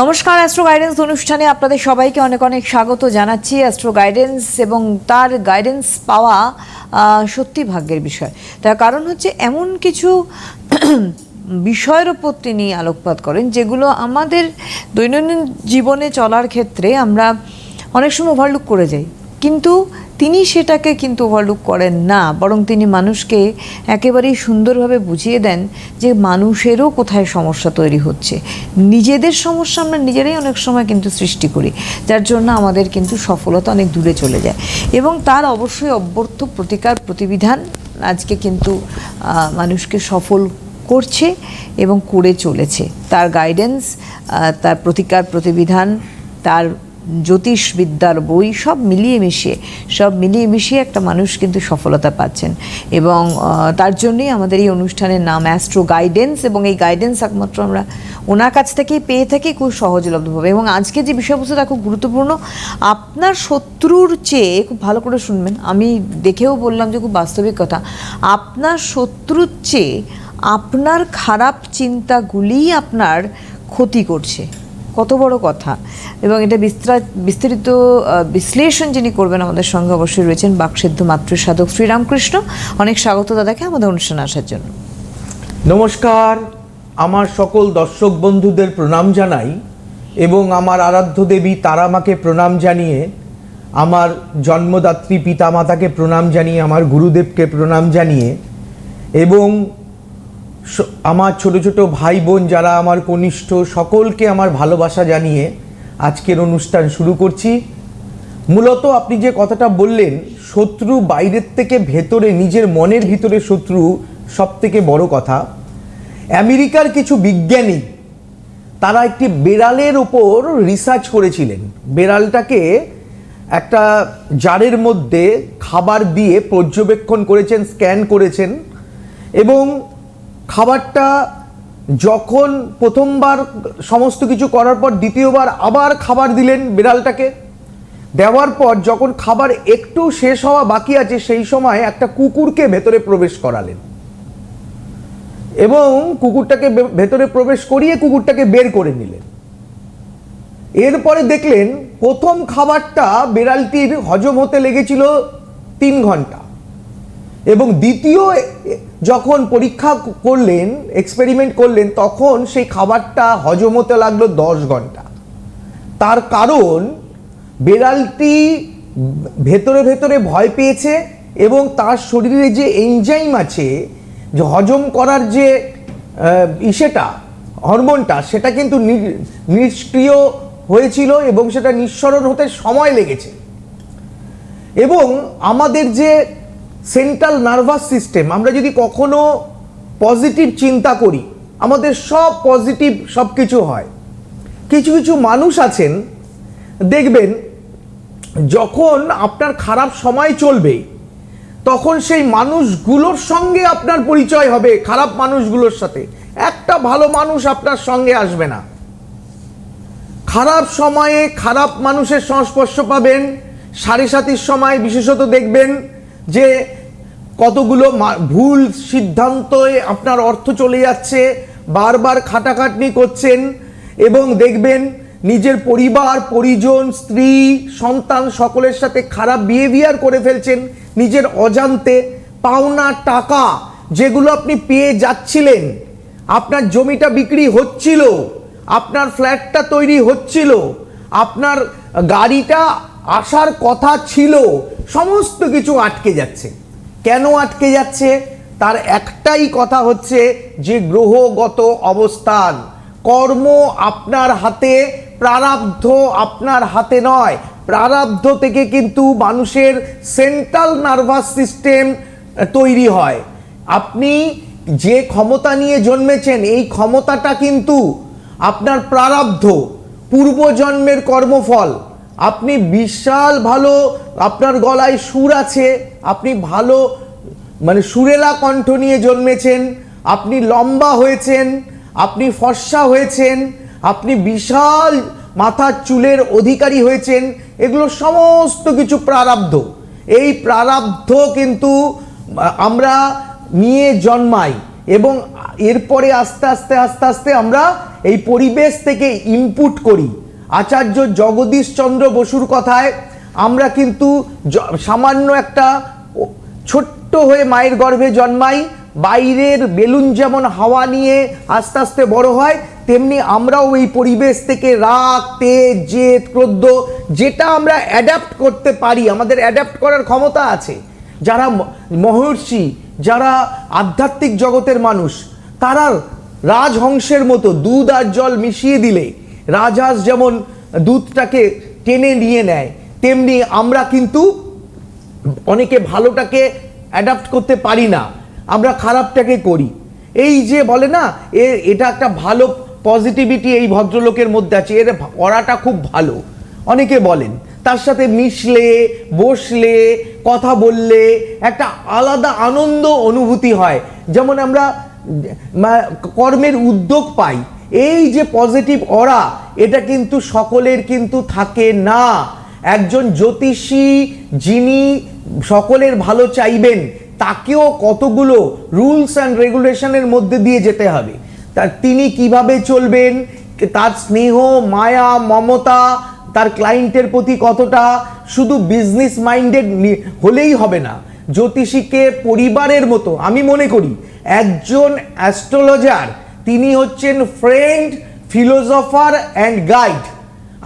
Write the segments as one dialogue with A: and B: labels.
A: নমস্কার astro guidance অনুষ্ঠানে আপনাদের সবাইকে অনেক অনেক স্বাগত জানাচ্ছি। অ্যাস্ট্রো গাইডেন্স এবং তার গাইডেন্স পাওয়া সত্যি ভাগ্যের বিষয়। তার কারণ হচ্ছে এমন কিছু বিষয়ের ওপর তিনি আলোকপাত করেন, যেগুলো আমাদের দৈনন্দিন জীবনে চলার ক্ষেত্রে আমরা অনেক সময় ওভারলুক করে যাই। কিন্তু তিনি সেটাকে কিন্তু ওভারলুক করেন না, বরং তিনি মানুষকে একেবারেই সুন্দরভাবে বুঝিয়ে দেন যে মানুষেরও কোথায় সমস্যা তৈরি হচ্ছে। নিজেদের সমস্যা আমরা নিজেরাই অনেক সময় কিন্তু সৃষ্টি করি, যার জন্য আমাদের কিন্তু সফলতা অনেক দূরে চলে যায়। এবং তার অবশ্যই অব্যর্থ প্রতিকার প্রতিবিধান আজকে কিন্তু মানুষকে সফল করছে এবং করে চলেছে। তার গাইডেন্স তার প্রতিকার প্রতিবিধান, তার জ্যোতিষবিদ্যার বই সব মিলিয়ে মিশিয়ে, সব মিলিয়ে মিশিয়ে একটা মানুষ কিন্তু সফলতা পাচ্ছেন। এবং তার জন্যই আমাদের এই অনুষ্ঠানের নাম অ্যাস্ট্রো গাইডেন্স এবং এই গাইডেন্স একমাত্র আমরা ওনার কাছ থেকেই পেয়ে থাকি খুব সহজলভ্যভাবে। এবং আজকে যে বিষয়বস্তুটা খুব গুরুত্বপূর্ণ, আপনার শত্রুর চেয়ে খুব ভালো করে শুনবেন। আমি দেখেও বললাম যে খুব বাস্তবিক কথা, আপনার শত্রুর চেয়ে আপনার খারাপ চিন্তাগুলিই আপনার ক্ষতি করছে। কত বড় কথা। এবং এটা বিস্তার, বিস্তারিত বিশ্লেষণ যিনি করবেন আমাদের সঙ্গে অবশ্যই রয়েছেন বাকসিদ্ধ মাতৃ সাধক শ্রীরামকৃষ্ণ। অনেক স্বাগত দাদাকে আমাদের অনুষ্ঠানে আসার জন্য।
B: নমস্কার। আমার সকল দর্শক বন্ধুদের প্রণাম জানাই এবং আমার আরাধ্য দেবী তারামাকে প্রণাম জানিয়ে, আমার জন্মদাত্রী পিতামাতাকে প্রণাম জানিয়ে, আমার গুরুদেবকে প্রণাম জানিয়ে এবং আমার ছোট ছোট ভাই বোন যারা আমার কনিষ্ঠ সকলকে আমার ভালোবাসা জানিয়ে আজকের অনুষ্ঠান শুরু করছি। মূলত আপনি যে কথাটা বললেন, শত্রু বাইরের থেকে ভেতরে, নিজের মনের ভিতরে শত্রু সব থেকে বড় কথা। আমেরিকার কিছু বিজ্ঞানী, তারা একটি বেড়ালের ওপর রিসার্চ করেছিলেন। বেড়ালটাকে একটা জারের মধ্যে খাবার দিয়ে পর্যবেক্ষণ করেছেন স্ক্যান করেছেন এবং খাবারটা যখন প্রথমবার সমস্ত কিছু করার পর দ্বিতীয়বার আবার খাবার দিলেন বিড়ালটাকে, দেওয়ার পর যখন খাবার একটু শেষ হওয়া বাকি আছে, সেই সময় একটা কুকুরকে ভেতরে প্রবেশ করালেন। এবং কুকুরটাকে ভেতরে প্রবেশ করিয়ে কুকুরটাকে বের করে নিলেন। এরপরে দেখলেন প্রথম খাবারটা বিড়ালটির হজম হতে লেগেছিল তিন ঘণ্টা। এবং দ্বিতীয়, যখন পরীক্ষা করলেন এক্সপেরিমেন্ট করলেন, তখন সেই খাবারটা হজম হতে লাগল দশ ঘণ্টা। তার কারণ, বেড়ালটি ভেতরে ভেতরে ভয় পেয়েছে এবং তার শরীরে যে এনজাইম আছে, যে হজম করার যে ইসেটা, হরমোনটা, সেটা কিন্তু নিষ্ক্রিয় হয়েছিল এবং সেটা নিঃসরণ হতে সময় লেগেছে। এবং আমাদের যে সেন্ট্রাল নার্ভাস সিস্টেম, আমরা যদি কখনো পজিটিভ চিন্তা করি, আমাদের সব পজিটিভ সব কিছু হয়। কিছু কিছু মানুষ আছেন, দেখবেন যখন আপনার খারাপ সময় চলবে, তখন সেই মানুষগুলোর সঙ্গে আপনার পরিচয় হবে, খারাপ মানুষগুলোর সাথে। একটা ভালো মানুষ আপনার সঙ্গে আসবে না। খারাপ সময়ে খারাপ মানুষের সংস্পর্শ পাবেন, সাড়ে সাতির সময় বিশেষত দেখবেন যে কতগুলো ভুল সিদ্ধান্তে আপনার অর্থ চলে যাচ্ছে, বারবার খাটাখাটনি করছেন এবং দেখবেন নিজের পরিবার, পরিজন, স্ত্রী, সন্তান সকলের সাথে খারাপ বিহেভিয়ার করে ফেলছেন, নিজের অজান্তে পাওনা টাকা যেগুলো আপনি পেয়ে যাচ্ছিলেন, আপনার জমিটা বিক্রি হচ্ছিল, আপনার ফ্ল্যাটটা তৈরি হচ্ছিল, আপনার গাড়িটা আসার কথা ছিল, সমস্ত কিছু আটকে যাচ্ছে। কেন আটকে যাচ্ছে? তার একটাই কথা হচ্ছে যে গ্রহগত অবস্থান। কর্ম আপনার হাতে, প্রারাব্ধ আপনার হাতে নয়। প্রারাব্ধ থেকে কিন্তু মানুষের সেন্ট্রাল নার্ভাস সিস্টেম তৈরি হয়। আপনি যে ক্ষমতা নিয়ে জন্মেছেন, এই ক্ষমতাটা কিন্তু আপনার প্রারাব্ধ, পূর্বজন্মের কর্মফল। আপনি বিশাল ভালো, আপনার গলায় সুর আছে, আপনি ভালো মানে সুরেলা কণ্ঠ নিয়ে জন্মেছেন, আপনি লম্বা হয়েছেন, আপনি ফর্সা হয়েছেন, আপনি বিশাল মাথার চুলের অধিকারী হয়েছেন, এগুলো সমস্ত কিছু প্রারাব্ধ। এই প্রারাব্ধ কিন্তু আমরা নিয়ে জন্মাই এবং এরপরে আস্তে আস্তে আস্তে আস্তে আমরা এই পরিবেশ থেকে ইনপুট করি। আচার্য জগদীশ চন্দ্র বসুর কথায়, আমরা কিন্তু সামান্য একটা ছোট্ট হয়ে মায়ের গর্ভে জন্মাই, বাইরের বেলুন যেমন হাওয়া নিয়ে আস্তে আস্তে বড় হয়, তেমনি আমরাও এই পরিবেশ থেকে রাগ, তেজ, জেদ, ক্রোধ, যেটা আমরা অ্যাডাপ্ট করতে পারি, আমাদের অ্যাডাপ্ট করার ক্ষমতা আছে। যারা মহর্ষি, যারা আধ্যাত্মিক জগতের মানুষ, তারা রাজহংসের মতো দুধ আর জল মিশিয়ে দিলে রাজহাঁস যেমন দুধটাকে টেনে নিয়ে নেয়, তেমনি আমরা কিন্তু অনেকে ভালোটাকে অ্যাডাপ্ট করতে পারি না, আমরা খারাপটাকে করি। এই যে বলে না, এ, এটা একটা ভালো পজিটিভিটি এই ভদ্রলোকের মধ্যে আছে, এর পড়াটা খুব ভালো। অনেকে বলেন, তার সাথে মিশলে, বসলে, কথা বললে একটা আলাদা আনন্দ অনুভূতি হয়। যেমন আমরা কর্মের উদ্যোগ পাই এই যে পজিটিভ অরা এটা কিন্তু সকলের কিন্তু থাকে না। একজন জ্যোতিষী যিনি সকলের ভালো চাইবেন, তাকেও কতগুলো রুলস অ্যান্ড রেগুলেশনের মধ্যে দিয়ে যেতে হবে। তার তিনি কীভাবে চলবেন? তার স্নেহ, মায়া, মমতা, তার ক্লায়েন্টের প্রতি কতটা? শুধু বিজনেস মাইন্ডেড হলেই হবে না। জ্যোতিষীকে পরিবারের মতো, আমি মনে করি, একজন অ্যাস্ট্রোলজার তিনি হচ্ছেন ফ্রেন্ড ফিলোসফার অ্যান্ড গাইড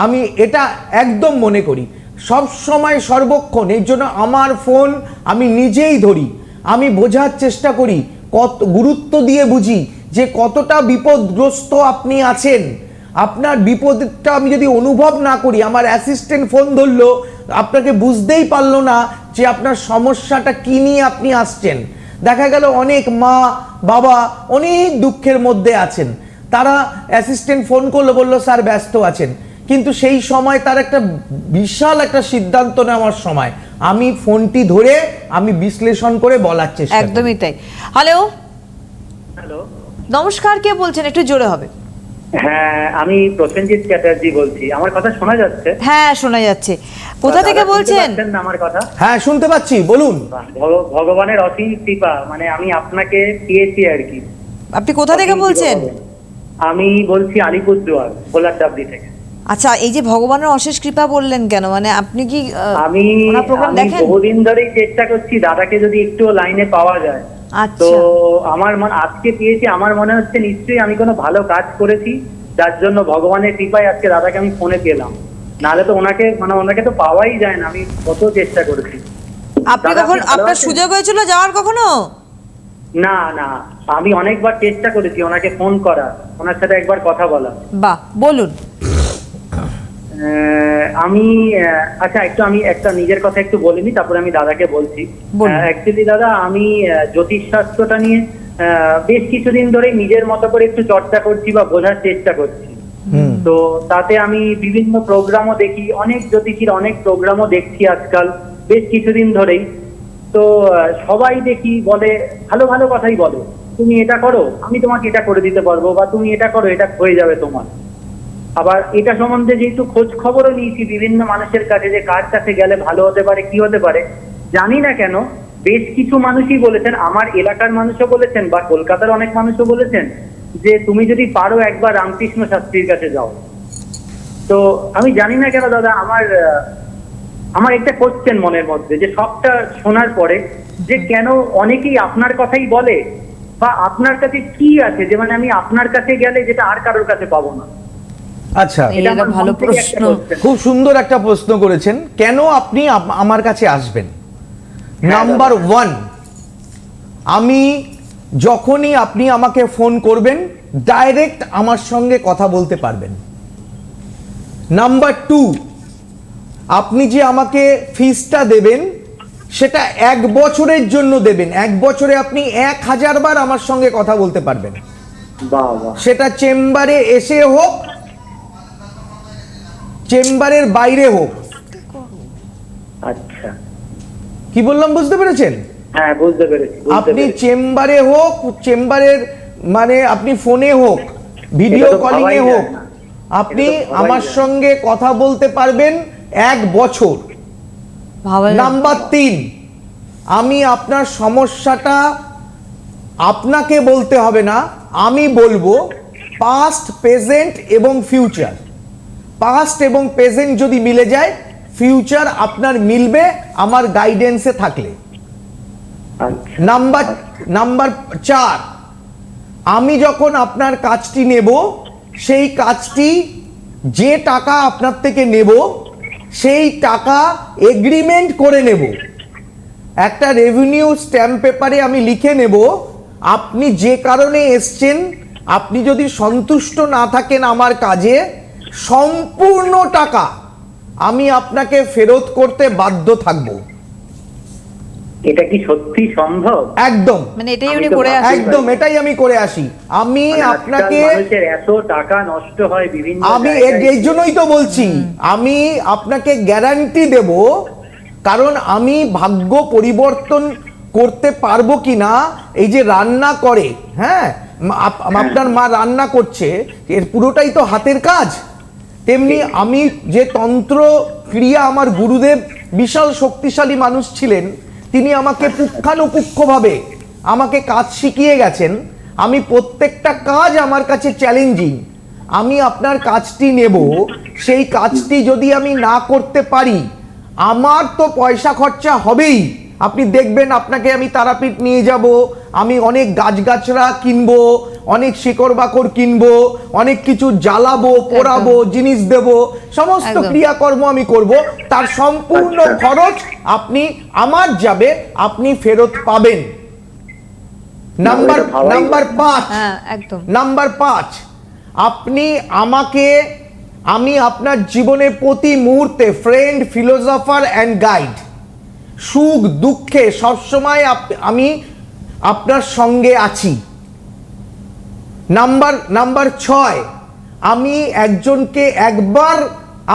B: আমি এটা একদম মনে করি। সব সময় সর্বক্ষণ, এর জন্য আমার ফোন আমি নিজেই ধরি। আমি বোঝার চেষ্টা করি, কত, গুরুত্ব দিয়ে বুঝি যে কতটা বিপদগ্রস্ত আপনি আছেন। আপনার বিপদটা আমি যদি অনুভব না করি, আমার অ্যাসিস্ট্যান্ট ফোন ধরলো, আপনাকে বুঝতেই পারল না যে আপনার সমস্যাটা কী নিয়ে আপনি আসছেন। দেখা গেল অনেক মা বাবা অনেক দুঃখের মধ্যে আছেন। তারা অ্যাসিস্ট্যান্ট ফোন করল বলল স্যার ব্যস্ত আছেন। কিন্তু সেই সময় তার একটা বিশাল একটা সিদ্ধান্ত নেওয়ার সময়। আমি ফোনটি ধরে আমি বিশ্লেষণ করে বলার চেষ্টা
A: একদমই তাই। হ্যালো
C: হ্যালো
A: নমস্কার কে বলছেন? একটু জোরে হবে।
C: হ্যাঁ আমি প্রসেনজিৎ চ্যাটার্জি বলছি। আমার কথা শোনা যাচ্ছে?
A: হ্যাঁ শোনা যাচ্ছে। কোথা থেকে বলছেন?
C: না আমার কথা?
B: হ্যাঁ শুনতে পাচ্ছি বলুন।
C: ভগবানের অসীম কৃপা মানে আমি আপনাকে পেয়েছি আর কি।
A: আপনি কোথা থেকে বলছেন?
C: আমি বলছি আলিপুরদুয়ার ভোলার ডাবলি থেকে।
A: আচ্ছা এই যে ভগবানের অশেষ কৃপা বললেন কেন? মানে আপনি কি
C: আমি বহুদিন ধরেই চেষ্টা করছি দাদাকে যদি একটু লাইনে পাওয়া যায়। তো
A: আচ্ছা
C: আমার মন আজকে পেয়েছি আমার মনে হচ্ছে নিশ্চয়ই আমি কোনো ভালো কাজ করেছি যার জন্য ভগবানের কৃপায় আজকে দাদাকে আমি ফোনে পেলাম। নাহলে তো ওনাকে মানে ওনাকে তো পাওয়াই যায় না আমি কত চেষ্টা করেছি।
A: আপনি কখন আপনার সুযোগ হয়েছিল যাওয়ার কখনো?
C: না না আমি অনেকবার চেষ্টা করেছি ওনাকে ফোন করার ওনার সাথে একবার কথা বলা
A: বাহ বলুন।
C: আমি আচ্ছা একটু আমি একটা নিজের কথা একটু বলিনি তারপরে আমি দাদাকে বলছি। অ্যাকচুয়ালি দাদা আমি জ্যোতিষ শাস্ত্রটা নিয়ে আহ, বেশ কিছুদিন ধরেই নিজের মতো করে একটু চর্চা করছি বা বোঝার চেষ্টা করছি। তো তাতে আমি বিভিন্ন প্রোগ্রামও দেখি অনেক জ্যোতিষীর অনেক প্রোগ্রামও দেখছি আজকাল বেশ কিছুদিন ধরেই। তো সবাই দেখি বলে ভালো ভালো কথাই বলে তুমি এটা করো আমি তোমাকে এটা করে দিতে পারব বা তুমি এটা করো এটা হয়ে যাবে তোমার। আবার এটা সম্বন্ধে যেহেতু খোঁজ খবরও নিয়েছি বিভিন্ন মানুষের কাছে যে কার কাছে গেলে ভালো হতে পারে, কি হতে পারে, জানি না কেন, বেশ কিছু মানুষই বলেছেন, আমার এলাকার মানুষও বলেছেন বা কলকাতার অনেক মানুষও বলেছেন যে তুমি যদি পারো একবার রামকৃষ্ণ শাস্ত্রীর কাছে যাও। তো আমি জানি না কেন দাদা, আমার আমার একটা কোশ্চেন মনের মধ্যে যে সবটা শোনার পরে যে কেন অনেকেই আপনার কথাই বলে বা আপনার কাছে কি আছে? যে মানে আমি আপনার কাছে গেলে যেটা আর কারোর কাছে পাবো না।
B: আচ্ছা।
C: এটা আমার
A: ভালো প্রশ্ন।
B: খুব সুন্দর একটা প্রশ্ন করেছেন। কেন আপনি আমার কাছে আসবেন?
C: হ্যাঁ,
B: নাম্বার ওয়ান আমি যখনই আপনি আমাকে ফোন করবেন ডাইরেক্ট আমার সঙ্গে কথা বলতে পারবেন। নাম্বার টু আপনি যে আমাকে ফিসটা দেবেন সেটা এক বছরের জন্য দেবেন। এক বছরে আপনি এক হাজার বার আমার সঙ্গে কথা বলতে পারবেন।
C: বাহ বাহ।
B: সেটা চেম্বারে এসে হোক চেম্বারের বাইরে হোক।
C: আচ্ছা।
B: কি বললাম বুঝতে পেরেছেন?
C: হ্যাঁ বুঝতে পেরেছি
B: আপনি চেম্বারে হোক চেম্বারের মানে আপনি ফোনে হোক ভিডিও কলিং এ হোক আপনি আমার সঙ্গে কথা বলতে পারবেন এক বছর। নাম্বার তিন আমি আপনার সমস্যাটা আপনাকে বলতে হবে না আমি বলব পাস্ট প্রেজেন্ট এবং ফিউচার পাস্ট এবং প্রেজেন্ট যদি মিলে যায় ফিউচার আপনার মিলবে আমার গাইডেন্সে থাকলে।
C: আচ্ছা।
B: নাম্বার নাম্বার চার আমি যখন আপনার কাজটি নেব সেই কাজটি যে টাকা আপনার থেকে নেব সেই টাকা এগ্রিমেন্ট করে নেব। একটা রেভিনিউ স্ট্যাম্প পেপারে আমি লিখে নেব আপনি যে কারণে এসছেন আপনি যদি সন্তুষ্ট না থাকেন আমার কাজে সম্পূর্ণ টাকা আমি আপনাকে ফেরত করতে বাধ্য থাকব।
C: এটা কি সত্যি সম্ভব?
B: একদম।
A: মানে এটাই উনি করে আসেন।
B: একদম এটাই আমি করে আসি। আমি
C: মানে
B: আপনাকে
C: মানুষের এত টাকা নষ্ট হয় বিভিন্ন
B: আমি এই জন্যই তো বলছি আমি আপনাকে গ্যারান্টি দেব কারণ আমি ভাগ্য পরিবর্তন করতে পারব কিনা এই যে রান্না করে হ্যাঁ? আপনার মা রান্না করছে এর পুরোটাই তো হাতের কাজ। তেমনি আমি যে তন্ত্র ক্রিয়া আমার গুরুদেব বিশাল শক্তিশালী মানুষ ছিলেন তিনি আমাকে পুঙ্খানুপুঙ্খভাবে আমাকে কাজ শিখিয়ে গেছেন। আমি প্রত্যেকটা কাজ আমার কাছে চ্যালেঞ্জিং আমি আপনার কাজটি নেব। সেই কাজটি যদি আমি না করতে পারি আমার তো পয়সা খরচা হবেই। আপনি দেখবেন আপনাকে আমি তারাপীঠ নিয়ে যাব আমি অনেক গাছগাছরা কিনবো অনেক শিকড় বাকড় কিনবো অনেক কিছু জ্বালাবো পোড়াবো জিনিস দেব সমস্ত ক্রিয়াকর্ম আমি করব তার সম্পূর্ণ
C: আচ্ছা।
B: খরচ আপনি আমার যাবে আপনি ফেরত পাবেন। নাম্বার নাম্বার পাঁচ।
A: হ্যাঁ
B: নাম্বার পাঁচ আপনি আমাকে আমি আপনার জীবনে প্রতি মুহূর্তে ফ্রেন্ড ফিলোসফার অ্যান্ড গাইড সুখ দুঃখে সবসময় আমি আপনার সঙ্গে আছি। নাম্বার নাম্বার ছয়, আমি একজনকে একবার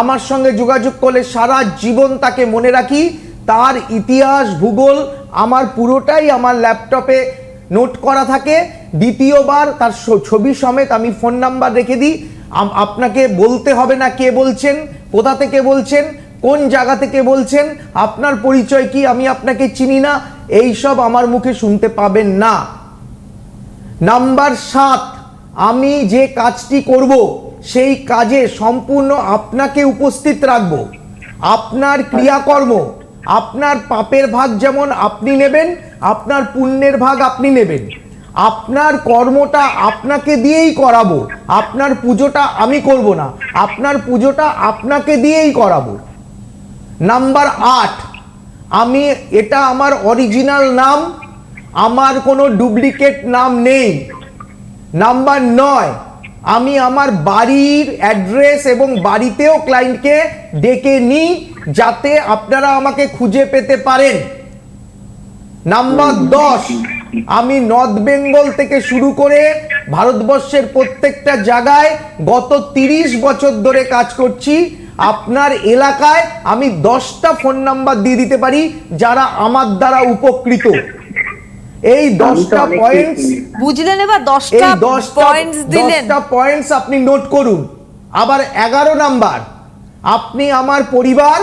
B: আমার সঙ্গে যোগাযোগ করলে সারা জীবন তাকে মনে রাখি। তার ইতিহাস, ভূগোল আমার পুরোটাই আমার ল্যাপটপে নোট করা থাকে। দ্বিতীয়বার তার ছবি সমেত আমি ফোন নাম্বার রেখে দিই। আপনাকে বলতে হবে না কে বলছেন, কোথা থেকে বলছেন কোন জায়গা থেকে বলছেন? আপনার পরিচয় কি? আমি আপনাকে চিনি না। এই সব আমার মুখে শুনতে পাবেন না। নাম্বার সাত, আমি যে কাজটি করব, সেই কাজে সম্পূর্ণ আপনাকে উপস্থিত রাখব। আপনার ক্রিয়াকর্ম, আপনার পাপের ভাগ যেমন আপনি নেবেন, আপনার পুণ্যের ভাগ আপনি নেবেন। আপনার কর্মটা আপনাকে দিয়েই করাবো। আপনার পুজোটা আমি করব না। আপনার পুজোটা আপনাকে দিয়েই করাবো। নাম্বার আট আমি এটা আমার অরিজিনাল নাম আমার কোনো ডুপ্লিকেট নাম নেই। নাম্বার নয় আমি আমার বাড়ির অ্যাড্রেস এবং বাড়িতেও ক্লায়েন্টকে ডেকে নিই যাতে আপনারা আমাকে খুঁজে পেতে পারেন। নাম্বার দশ আমি নর্থ বেঙ্গল থেকে শুরু করে ভারতবর্ষের প্রত্যেকটা জায়গায় গত তিরিশ বছর ধরে কাজ করছি। আপনার এলাকায় আমি দশটা ফোন নাম্বার দিয়ে দিতে পারি যারা আমার দ্বারা উপকৃত। এই দশটা পয়েন্টস
A: বুঝলেন এবার দশটা
B: দশটা
A: পয়েন্টস দিলেন।
B: দশটা পয়েন্টস আপনি নোট করুন। আবার এগারো নাম্বার। আপনি আমার পরিবার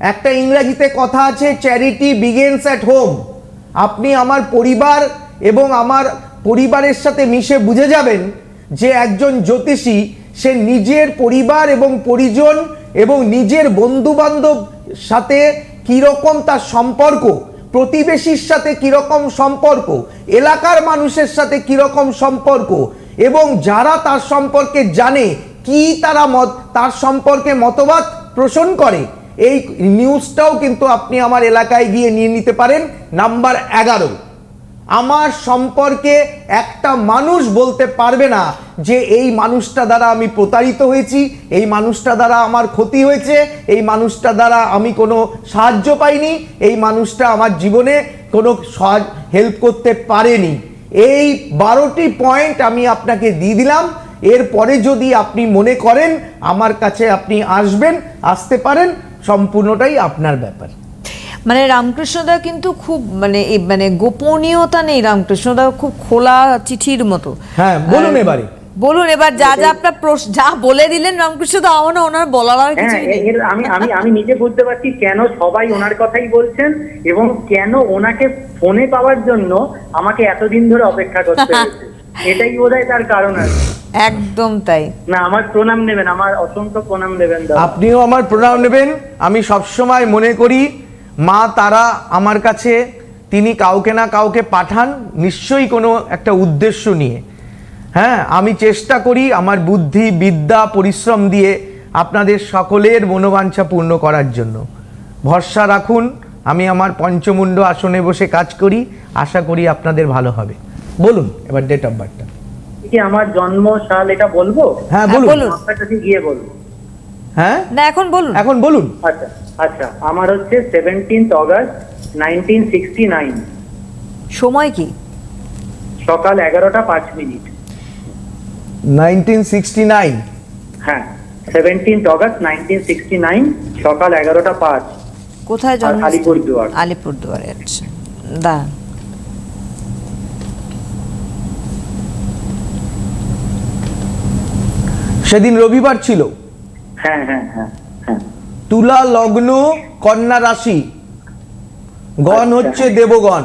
B: একটা ইংরেজিতে কথা আছে চ্যারিটি বিগেন্স অ্যাট হোম আপনি আমার পরিবার এবং আমার পরিবারের সাথে মিশে বুঝে যাবেন যে একজন জ্যোতিষী সে নিজের পরিবার এবং পরিজন এবং নিজের বন্ধু বান্ধব সাথে কীরকম তার সম্পর্ক, প্রতিবেশীর সাথে কীরকম সম্পর্ক, এলাকার মানুষের সাথে কীরকম সম্পর্ক এবং যারা তার সম্পর্কে জানে কি তারা মত, তার সম্পর্কে মতবাদ পোষণ করে, এই নিউজটাও কিন্তু আপনি আমার এলাকায় গিয়ে নিয়ে নিতে পারেন। নাম্বার এগারো। আমার সম্পর্কে একটা মানুষ বলতে পারবে না যে এই মানুষটা দ্বারা আমি প্রতারিত হয়েছি, এই মানুষটা দ্বারা আমার ক্ষতি হয়েছে, এই মানুষটা দ্বারা আমি কোনো সাহায্য পাইনি, এই মানুষটা আমার জীবনে কোনো হেল্প করতে পারেনি। এই বারোটি পয়েন্ট আমি আপনাকে দিয়ে দিলাম। এরপরে যদি আপনি মনে করেন, আমার কাছে আপনি আসবেন, আসতে পারেন, সম্পূর্ণটাই আপনার ব্যাপার।
A: মানে রামকৃষ্ণদা কিন্তু খুব মানে মানে গোপনীয়তা নেই রামকৃষ্ণদা খুব খোলা চিঠির মতো।
B: হ্যাঁ, বলুন এবারে।
A: বলুন এবার যা যা আপনার প্রশ্ন যা বলে দিলেন রামকৃষ্ণদা আমার না ওনার বলার আর
C: হ্যাঁ
A: কিছুই নেই।
C: এ- এর আমি আমি আমি নিজে বুঝতে পারছি কেন সবাই ওনার কথাই বলছেন এবং কেন ওনাকে ফোনে পাওয়ার জন্য আমাকে এতদিন ধরে অপেক্ষা করতে হয়েছে। এটাই বোধহয় তার কারণ আছে
A: একদম তাই।
C: না আমার প্রণাম নেবেন আমার অসংখ্য প্রণাম নেবেন
B: আপনিও আমার প্রণাম নেবেন। আমি সবসময় মনে করি মা তারা আমার কাছে তিনি কাউকে না কাউকে পাঠান নিশ্চয়ই কোনো একটা উদ্দেশ্য নিয়ে। হ্যাঁ আমি চেষ্টা করি আমার বুদ্ধি বিদ্যা পরিশ্রম দিয়ে আপনাদের সকলের মনোবাঞ্ছা পূর্ণ করার জন্য। ভরসা রাখুন আমি আমার পঞ্চমুণ্ড আসনে বসে কাজ করি আশা করি আপনাদের ভালো হবে। বলুন এবার ডেট অফ বার্থটা
C: কি আমার জন্ম সাল এটা বলব?
B: হ্যাঁ
A: হ্যাঁ,
B: বলুন।
A: বলুন।
C: আপনার গিয়ে বলব।
B: হ্যাঁ?
A: না এখন বলুন।
B: এখন বলুন।
C: আচ্ছা আচ্ছা আমার হচ্ছে seventeenth August nineteen sixty nine
A: সময় কি?
C: সকাল এগারোটা পাঁচ মিনিট।
B: নাইনটিন সিক্সটি নাইন
C: হ্যাঁ seventeenth August nineteen sixty nine সকাল এগারোটা পাঁচ।
A: কোথায় জন্ম
C: আলিপুরদুয়ার।
A: আলিপুরদুয়ারে আচ্ছা দাঁড়ান।
B: সেদিন রবিবার ছিল।
C: হ্যাঁ হ্যাঁ হ্যাঁ হ্যাঁ।
B: তুলা লগ্ন কন্যা রাশি। গণ
C: আচ্ছা।
B: হচ্ছে দেবগণ।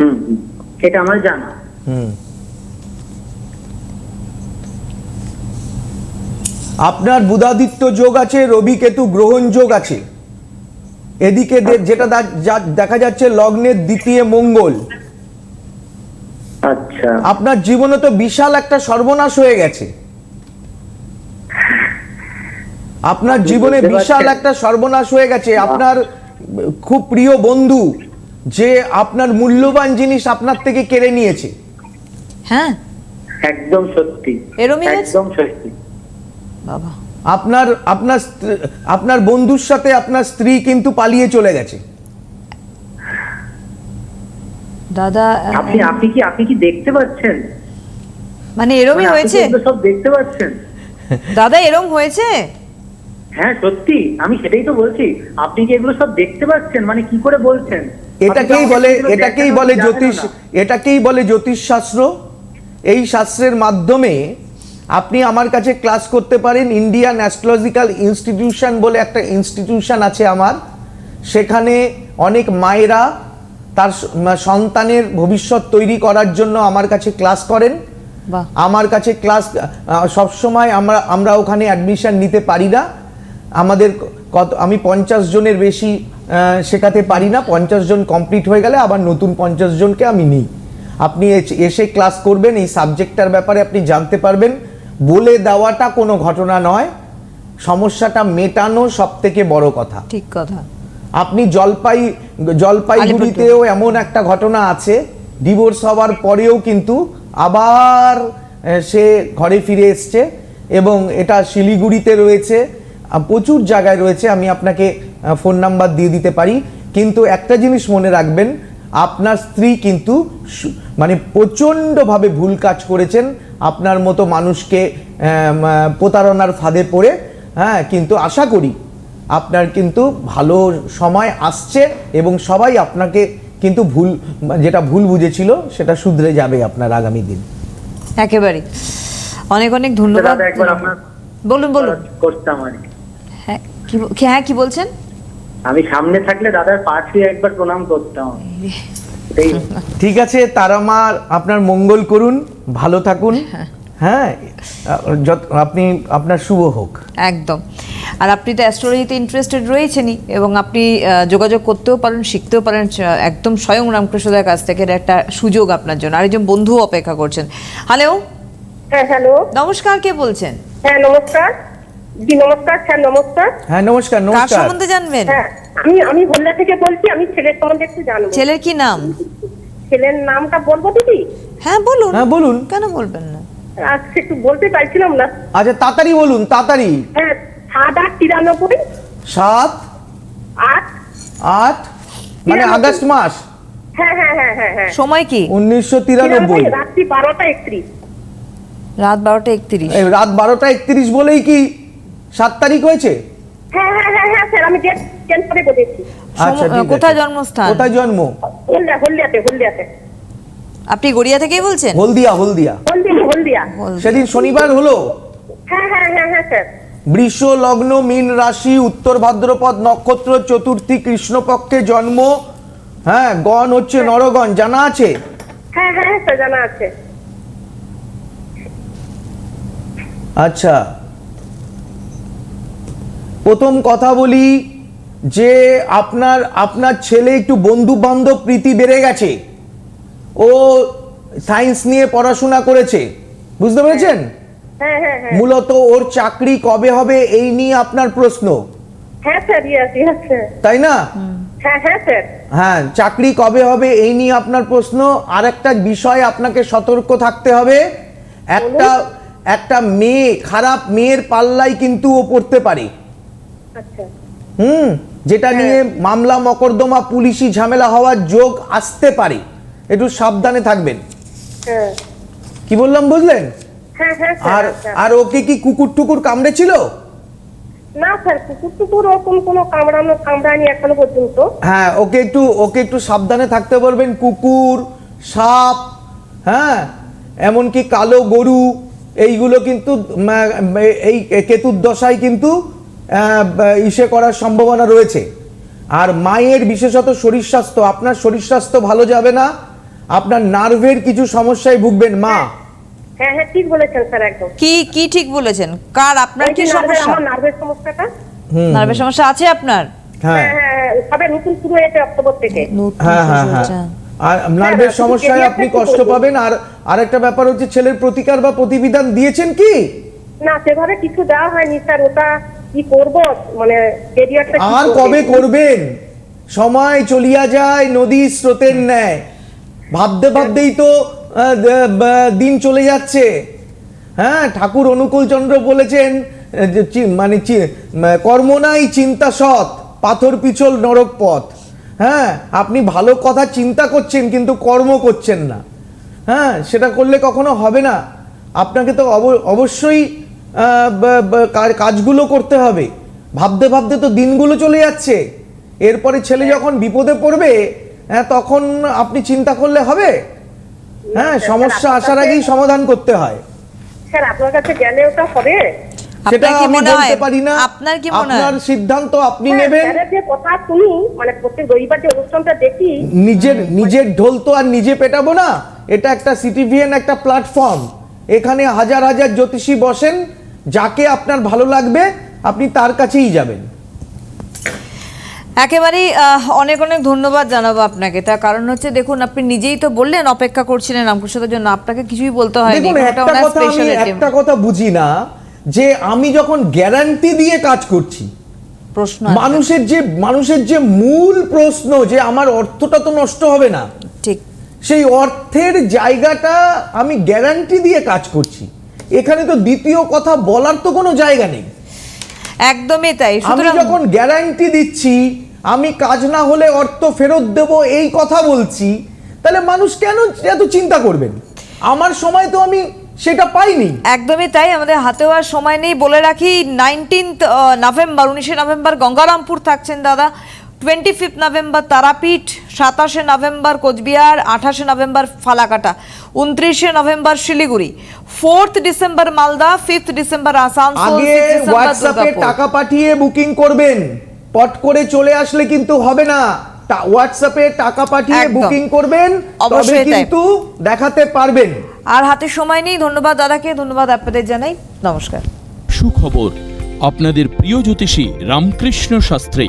C: হুম এটা আমার জানা।
B: হুম। আপনার বুধাদিত্য যোগ আছে রবি কেতু গ্রহণ যোগ আছে। এদিকে যেটা যা- দেখা যাচ্ছে লগ্নের দ্বিতীয় মঙ্গল।
C: আচ্ছা।
B: আপনার জীবনে তো বিশাল একটা সর্বনাশ হয়ে গেছে। আপনার জীবনে বিশাল একটা সর্বনাশ হয়ে গেছে। আপনার খুব প্রিয় বন্ধু যে আপনার মূল্যবান জিনিস আপনার থেকে কেড়ে নিয়েছে।
A: হ্যাঁ।
C: একদম সত্যি।
A: এরমই
C: একদম সত্যি।
A: বাবা।
B: আপনার আপনার স্ত্রী- আপনার বন্ধুর সাথে আপনার স্ত্রী কিন্তু পালিয়ে চলে গেছে।
A: দাদা
C: আপনি আপনি কি আপনি কি দেখতে পাচ্ছেন?
A: মানে এরমই
C: মানে
A: হয়েছে?
C: সব দেখতে পাচ্ছেন।
A: দাদা এরম হয়েছে?
C: হ্যাঁ সত্যি আমি সেটাই তো বলছি। আপনি কি এগুলো সব দেখতে পাচ্ছেন? মানে কি করে বলছেন?
B: এটাকেই বলে এটাকেই বলে জ্যোতিষ এটাকেই বলে জ্যোতিষ শাস্ত্র এই শাস্ত্রের মাধ্যমে আপনি আমার কাছে ক্লাস করতে পারেন ইন্ডিয়ান অ্যাস্ট্রোলজিক্যাল ইনস্টিটিউশন বলে একটা ইনস্টিটিউশন আছে আমার। সেখানে অনেক মায়েরা তার সন্তানের ভবিষ্যৎ তৈরি করার জন্য আমার কাছে ক্লাস করেন। আমার কাছে ক্লাস সব সময় আমরা আমরা ওখানে অ্যাডমিশন নিতে পারি না। আমাদের কত আমি পঞ্চাশ জনের বেশি শেখাতে পারি না পঞ্চাশ জন কমপ্লিট হয়ে গেলে আবার নতুন পঞ্চাশ জনকে আমি নিই। আপনি এসে ক্লাস করবেন এই সাবজেক্টটার ব্যাপারে আপনি জানতে পারবেন। বলে দেওয়াটা কোনো ঘটনা নয় সমস্যাটা মেটানো সব থেকে বড় কথা।
A: ঠিক কথা।
B: আপনি জলপাই জলপাইগুড়িতেও এমন একটা ঘটনা আছে ডিভোর্স হওয়ার পরেও কিন্তু আবার সে ঘরে ফিরে এসছে এবং এটা শিলিগুড়িতে রয়েছে। প্রচুর জায়গায় রয়েছে আমি আপনাকে ফোন নাম্বার দিয়ে দিতে পারি। কিন্তু একটা জিনিস মনে রাখবেন আপনার স্ত্রী কিন্তু মানে প্রচণ্ডভাবে ভুল কাজ করেছেন আপনার মতো মানুষকে প্রতারণার ফাঁদে পড়ে। হ্যাঁ কিন্তু আশা করি আপনার কিন্তু ভালো সময় আসছে এবং সবাই আপনাকে কিন্তু ভুল যেটা ভুল বুঝেছিল সেটা শুধরে যাবে আপনার আগামী দিন।
A: একেবারে অনেক অনেক ধন্যবাদ।
C: একবার আপনার
A: বলুন বলুন।
C: করতাম আর কি।
A: হ্যাঁ কি হ্যাঁ কি বলছেন?
C: আমি সামনে থাকলে দাদার পা ছুঁয়ে একবার প্রণাম করতাম।
B: ঠিক আছে তারা মা আপনার মঙ্গল করুন ভালো থাকুন। হ্যাঁ যত- আপনি আপনার শুভ হোক।
A: একদম। আর আপনি তো অ্যাস্ট্রোলজিতে ইন্টারেস্টেড রয়েছেনই এবং আপনি যোগাযোগ করতেও পারেন শিখতেও পারেন একদম স্বয়ং রামকৃষ্ণদার কাছ থেকে একটা সুযোগ আপনার জন্য। আরেকজন বন্ধু অপেক্ষা করছেন। হ্যালো
D: হ্যাঁ হ্যালো
A: নমস্কার কে বলছেন?
D: হ্যাঁ নমস্কার। জি নমস্কার স্যার নমস্কার।
B: হ্যাঁ নমস্কার
A: কার
B: নমস্কার।
A: সম্বন্ধে জানবেন?
D: হ্যাঁ আমি আমি হল্লা থেকে বলছি আমি ছেলের সম্বন্ধে একটু জানব।
A: ছেলের কি নাম?
D: ছেলের নামটা বলব দিদি?
A: হ্যাঁ বলুন।
B: হ্যাঁ বলুন।
A: কেন বলবেন না?
D: আজকে একটু বলতে চাইছিলাম না।
B: আচ্ছা তাড়াতাড়ি বলুন তাড়াতাড়ি।
D: হ্যাঁ সাত আট তিরানব্বই।
B: সাত
D: আট।
B: আট মানে আগস্ট মাস।
D: হ্যাঁ হ্যাঁ হ্যাঁ হ্যাঁ হ্যাঁ।
A: সময় কি?
B: উনিশশো তিরানব্বই,
D: রাত্রি বারোটা একত্রিশ।
A: রাত বারোটা একত্রিশ।
B: রাত বারোটা একত্রিশ বলেই কি সাত তারিখ হয়েছে?
D: হ্যাঁ হ্যাঁ হ্যাঁ হ্যাঁ স্যার আমি ডেট চেঞ্জ করে বলেছি।
B: আচ্ছা ঠিক আছে।
A: কোথায় জন্মস্থান?
B: কোথায় জন্ম?
D: হলদিয়া হলদিয়াতে হলদিয়াতে।
A: আপনি গড়িয়া থেকেই বলছেন?
B: হলদিয়া হলদিয়া।
D: হলদিয়া হলদিয়া।
B: সেদিন শনিবার হলো?
D: হ্যাঁ হ্যাঁ হ্যাঁ হ্যাঁ স্যার।
B: বৃষ লগ্ন মীন রাশি উত্তর ভাদ্রপদ নক্ষত্র চতুর্থী কৃষ্ণপক্ষে জন্ম। হ্যাঁ গণ হচ্ছে নরগণ জানা আছে?
D: হ্যাঁ হ্যাঁ হ্যাঁ স্যার জানা আছে।
B: আচ্ছা। প্রথম কথা বলি যে আপনার আপনার ছেলে একটু বন্ধু বান্ধব প্রীতি বেড়ে গেছে। ও সায়েন্স নিয়ে পড়াশোনা করেছে। বুঝতে পেরেছেন?
D: হ্যাঁ হ্যাঁ হ্যাঁ।
B: মূলত ওর চাকরি কবে হবে এই নিয়ে আপনার প্রশ্ন। তাই না?
D: হ্যাঁ
B: চাকরি কবে হবে এই নিয়ে আপনার প্রশ্ন। আর একটা বিষয় আপনাকে সতর্ক থাকতে হবে। একটা একটা মেয়ে খারাপ মেয়ের পাল্লায় কিন্তু ও পড়তে পারে। হুম যেটা নিয়ে মামলা মকদ্দমা পুলিশি ঝামেলা হওয়ার যোগ আসতে পারে। একটু সাবধানে থাকবেন।
D: হ্যাঁ।
B: কি বললাম বুঝলেন?
D: হ্যাঁ হ্যাঁ
B: আর
D: আচ্ছা।
B: আর ওকে কি কুকুর টুকুর কামড়েছিল?
D: না স্যার কুকুর টুকুর ওরকম কোনো কামড়ানো কামড়ানি এখনও পর্যন্ত।
B: হ্যাঁ ওকে একটু ওকে একটু সাবধানে থাকতে বলবেন। কুকুর সাপ হ্যাঁ এমনকি কালো গরু এইগুলো কিন্তু এই কেতুর দশায় কিন্তু ইসে করার সম্ভাবনা রয়েছে। আর মায়ের বিশেষত শরীর স্বাস্থ্য আপনার শরীর স্বাস্থ্য ভালো যাবে না আপনার নার্ভের কিছু সমস্যায় ভুগবেন মা।
D: হ্যাঁ হ্যাঁ ঠিক বলেছেন স্যার একদম।
A: কি কি ঠিক বলেছেন? কার আপনার কি সমস্যা?
D: আমার নার্ভের সমস্যাটা?
A: নার্ভের সমস্যা আছে আপনার?
B: হ্যাঁ।
D: হ্যাঁ হ্যাঁ হ্যাঁ সবে নতুন শুরু হয়েছে অক্টোবর থেকে।
B: হ্যাঁ হ্যাঁ হ্যাঁ আর নার্ভের সমস্যায় আপনি কষ্ট পাবেন আর আরেকটা ব্যাপার হচ্ছে ছেলের প্রতিকার বা প্রতিবিধান দিয়েছেন কি?
D: না সেভাবে কিছু দেওয়া হয়নি স্যার ওটা কি করব? মানে কেরিয়ারটা
B: আর কবে করবেন? সময় চলিয়া যায় নদী স্রোতের ন্যায়। ভাবতে ভাবতেই তো দিন চলে যাচ্ছে। হ্যাঁ ঠাকুর অনুকূল চন্দ্র বলেছেন মানে চি- কর্ম নাই চিন্তা সৎ পাথর পিছল নরক পথ। হ্যাঁ আপনি ভালো কথা চিন্তা করছেন কিন্তু কর্ম করছেন না। হ্যাঁ সেটা করলে কখনো হবে না। আপনাকে তো অব- অবশ্যই কাজগুলো করতে হবে। ভাবতে ভাবতে তো দিনগুলো চলে যাচ্ছে। এরপরে ছেলে যখন বিপদে পড়বে হ্যাঁ তখন আপনি চিন্তা করলে হবে। হ্যাঁ সমস্যা আসার আগেই সমাধান করতে হয়।
D: স্যার আপনার কাছে গেলে ওটা হবে।
B: সেটা আমি বলতে পারি না।
A: আপনার কি মনে হয়?
B: আপনার সিদ্ধান্ত আপনি
D: হ্যাঁ,
B: নেবেন।
D: যে কথা শুনি মানে প্রত্যেক রবিবার যে অনুষ্ঠানটা দেখি
B: নিজের নিজের ঢোল তো আর নিজে পেটাবো না। এটা একটা সিটিভিএন একটা প্ল্যাটফর্ম। এখানে হাজার হাজার জ্যোতিষী বসেন যাকে আপনার ভালো লাগবে আপনি তার কাছেই যাবেন।
A: একেবারেই অনেক অনেক ধন্যবাদ জানাব আপনাকে। তার কারণ হচ্ছে দেখুন আপনি নিজেই তো বললেন অপেক্ষা করছিলেন রামকৃষ্ণদের জন্য। আপনাকে কিছুই বলতে speciality।
B: একটা কথা বুঝি না যে আমি যখন গ্যারান্টি দিয়ে কাজ করছি
A: প্রশ্ন
B: মানুষের যে মানুষের যে মূল প্রশ্ন যে আমার অর্থটা তো নষ্ট হবে না
A: ঠিক।
B: সেই অর্থের জায়গাটা আমি গ্যারান্টি দিয়ে কাজ করছি। এখানে তো দ্বিতীয় কথা বলার তো কোনো জায়গা নেই।
A: একদমই তাই।
B: আমি যখন গ্যারান্টি দিচ্ছি আমি কাজ না হলে অর্থ ফেরত দেব এই কথা বলছি তাহলে মানুষ কেন এত চিন্তা করবেন? আমার সময় তো আমি সেটা পাইনি।
A: একদমই তাই। আমাদের হাতেও আর সময় নেই। বলে রাখি নাইনটিন্থ নভেম্বর উনিশে নভেম্বর গঙ্গারামপুর থাকছেন দাদা। টোয়েন্টি ফিফথ নভেম্বর তারাপীঠ সাতাশে নভেম্বর কোচবিহার আঠাশে নভেম্বর ফালাকাটা উনত্রিশে November Siliguri fourth December Malda fifth December Asansol
B: হোয়াটসঅ্যাপে। টাকা পাঠিয়ে বুকিং করবেন। পট করে চলে আসলে কিন্তু হবে না। হোয়াটসঅ্যাপে টাকা পাঠিয়ে। বুকিং করবেন তবে। কিন্তু দেখাতে পারবেন।
A: আর হাতে সময় নেই। ধন্যবাদ দাদাকে। ধন্যবাদ আপনাদের জানাই। নমস্কার।
E: সুখবর। আপনাদের প্রিয় জ্যোতিষী রামকৃষ্ণ শাস্ত্রী।